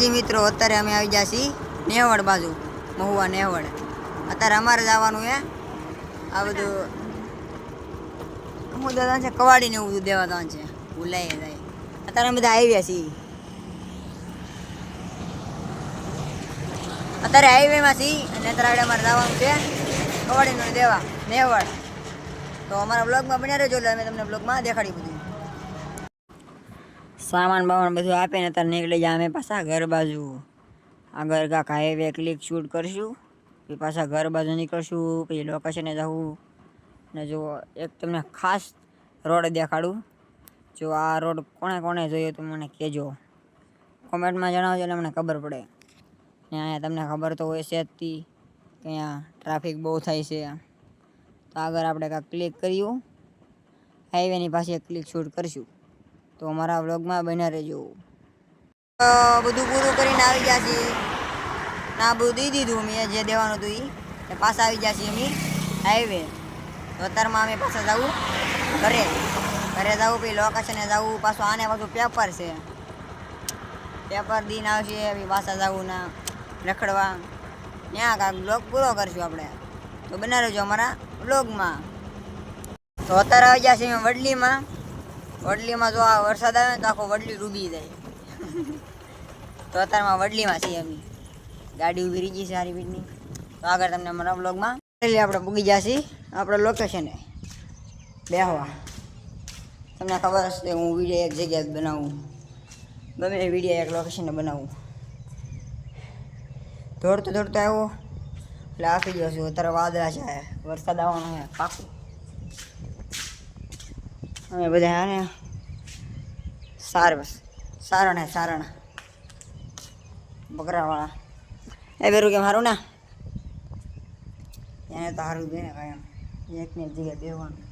જી મિત્રો, અત્યારે અમે આવી ગયા છીએ નેવડ બાજુ, મહુવા નેવડ. અત્યારે અમારે જવાનું છે. આ બધું હું દાદા છે કવાડી ને એવું બધું દેવા દાન છે. ભૂલાઈ જાય. અત્યારે અમે બધા આવ્યા છીએ. અત્યારે હાઈવેમાં છીએ અને અત્યારે અમારે જવાનું છે કવાડીનું દેવા, નેવડ. તો અમારા બ્લોગમાં બન્યા રહેજો એટલે અમે તમને બ્લોગમાં દેખાડી બધું. સામાન બામાન બધું આપે ને ત્યારે નીકળી જાય અમે પાછા ઘર બાજુ. આગળ કાંક હાઈવે ક્લિક શૂટ કરશું, પછી પાછા ઘર બાજુ નીકળશું, પછી લોકેશને જવું. ને જો એક તમને ખાસ રોડ દેખાડું. જો આ રોડ કોણે કોણે જોયો તો મને કહેજો. કોમેન્ટમાં જણાવજો એટલે મને ખબર પડે. ને અહીંયા તમને ખબર તો હોય છે જ તી કે અહીંયા ટ્રાફિક બહુ થાય છે. તો આગળ આપણે કાંઈક ક્લિક કર્યું. હાઈવેની પાસે ક્લિક શૂટ કરશું. તો અમારા વ્લોગમાં બન્યા રહેજો. બધું પૂરું કરીને આવી ગયા છીએ. ના, બધું દઈ દીધું મેં જે દેવાનું હતું એ પાછા આવી ગયા છીએ અમે હાઈવે તો અત્યારમાં અમે પાછા જવું ઘરે. ઘરે જવું પછી લોકેશને જવું, પાછું આને પાછું પેપર છે. પેપર દઈને આવશે, પાછા જવું ના, રખડવા. ત્યાં કાંક બ્લોગ પૂરો કરશું આપણે. તો બનાવજો રહેજો અમારા બ્લોગમાં તો અત્યારે આવી અમે વડલીમાં. વડલીમાં જો આ વરસાદ આવે ને તો આખો વડલી ડૂબી જાય. તો અત્યારમાં વડલીમાં છીએ અમે. ગાડી ઊભી રહી ગઈ છે સારી બીજની. તો આગળ તમને અમારા બ્લોગમાં એટલે આપણે પૂગી જશે આપણે લોકેશને બેહવા. તમને ખબર હશે હું વીડિયો એક જગ્યાએ બનાવું. ગમે એ વીડિયો એક લોકેશને બનાવું. દોડતો દોડતો આવ્યો. એટલે આખી ગયો છું. અત્યારે વાદળા છે. વરસાદ આવવાનો છે. પાકું. અમે બધા આને સાર ને હે ને બકરાવાળા એ બેરું કે મારું ના? એને તો સારું દે ને કાયમ એમ. એક જગ્યાએ બેવાનું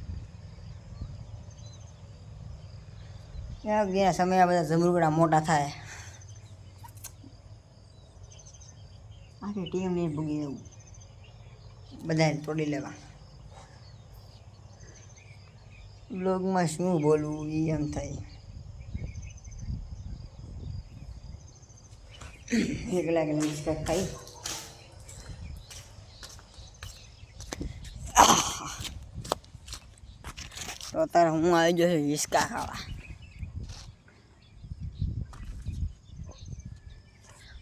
દિન સમય આ બધા જમરૂગડા મોટા થાય. આખી ટીમ નહીં ભૂગી જવું. બધાને તોડી લેવા. બ્લોગમાં શું બોલવું એ એમ થાય. એકલા એકલા બિસ્કટ ખાઈ. તો અત્યારે હું આવી ગયો છું ખાવા.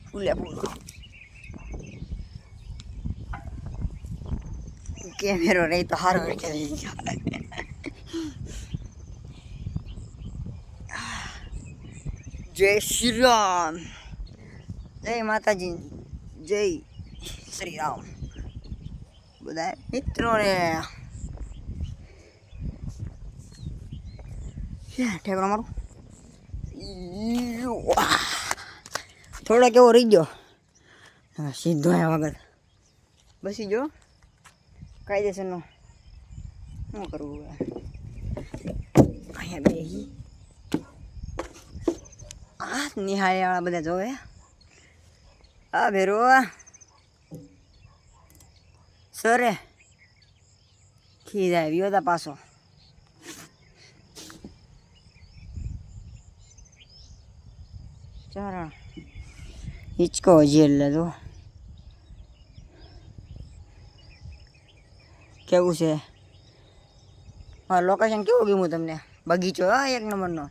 ફૂલે ફૂલો. કેમેરો રહી તો સારો કે જય શ્રી રામ. જય માતાજી. જય શ્રી રામ. બધા મિત્રોને. ઠેકડો મારું? થોડો કેવો રહી ગયો. સીધો આવ્યા વગર. બસી ગયો. કાયદેસરનો. શું કરવું અહીંયા બે નિહાળીવાળા બધા જોવે. આ ભેરો સરે. ખીજાય આવ્યો હતા પાછો. ચારણ. હિચકો હજી એટલે તો કેવું છે? હા લોકેશન કેવું ગયું તમને? બગીચો, હા, એક નંબરનો.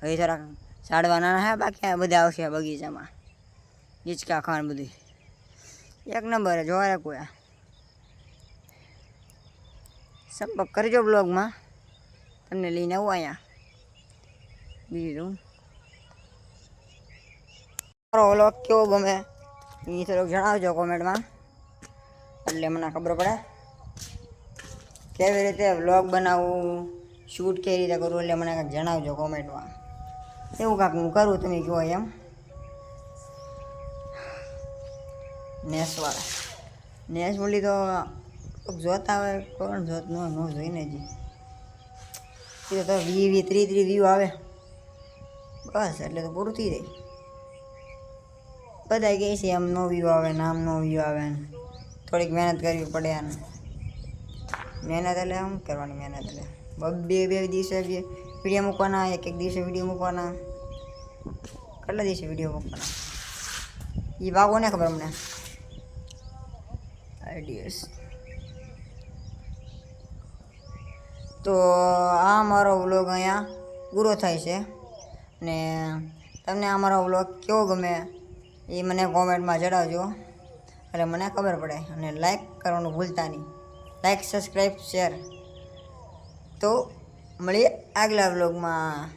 હવે થોડાક ઝાડવા નાના હે, બાકી આ બધા આવશે બગીચામાં. હિંચકા ખાવાનું બધું એક નંબર જોવા કોઈ આ. સંપર્ક કરજો બ્લોગમાં. તમને લઈને આવું અહીંયા. બીજું મારો વ્લોગ કેવો ગમે, એ થોડોક જણાવજો કોમેન્ટમાં. એટલે મને ખબર પડે. કેવી રીતે વ્લોગ બનાવવું શૂટ કેવી રીતે કરવું, એટલે મને કંઈક જણાવજો કોમેન્ટમાં. એવું કાંઈક હું કરું તમે કહો એમ. નેસવાળા નેસ બોલી તો કોક જોતા હોય, કોણ જોત ન જોઈને જી. એ તો વી વી, ત્રી ત્રી વ્યૂ આવે. બસ, એટલે તો પૂરું થઈ જાય. બધા કહે છે આમ નો વ્યૂ આવે ને આમ નો વ્યૂ આવે ને. થોડીક મહેનત કરવી પડે આને. મહેનત એટલે શું કરવાની મહેનત એટલે. બે બે દિવસે બે વીડિયો મૂકવાના, એક એક દિવસે વીડિયો મૂકવાના. કેટલા દિવસે વીડિયો મૂકવાના? એ ભાગો ને ખબર અમને? આઈડીએસ તો આ મારો વ્લોગ અહીંયા પૂરો થાય છે. ને તમને આ મારો વ્લોગ કેવો ગમે એ મને કોમેન્ટમાં જણાવજો. એટલે મને ખબર પડે અને લાઈક કરવાનું ભૂલતા નહીં. લાઈક સબસ્ક્રાઈબ શેર તો મળીએ આગલા વ્લોગમાં.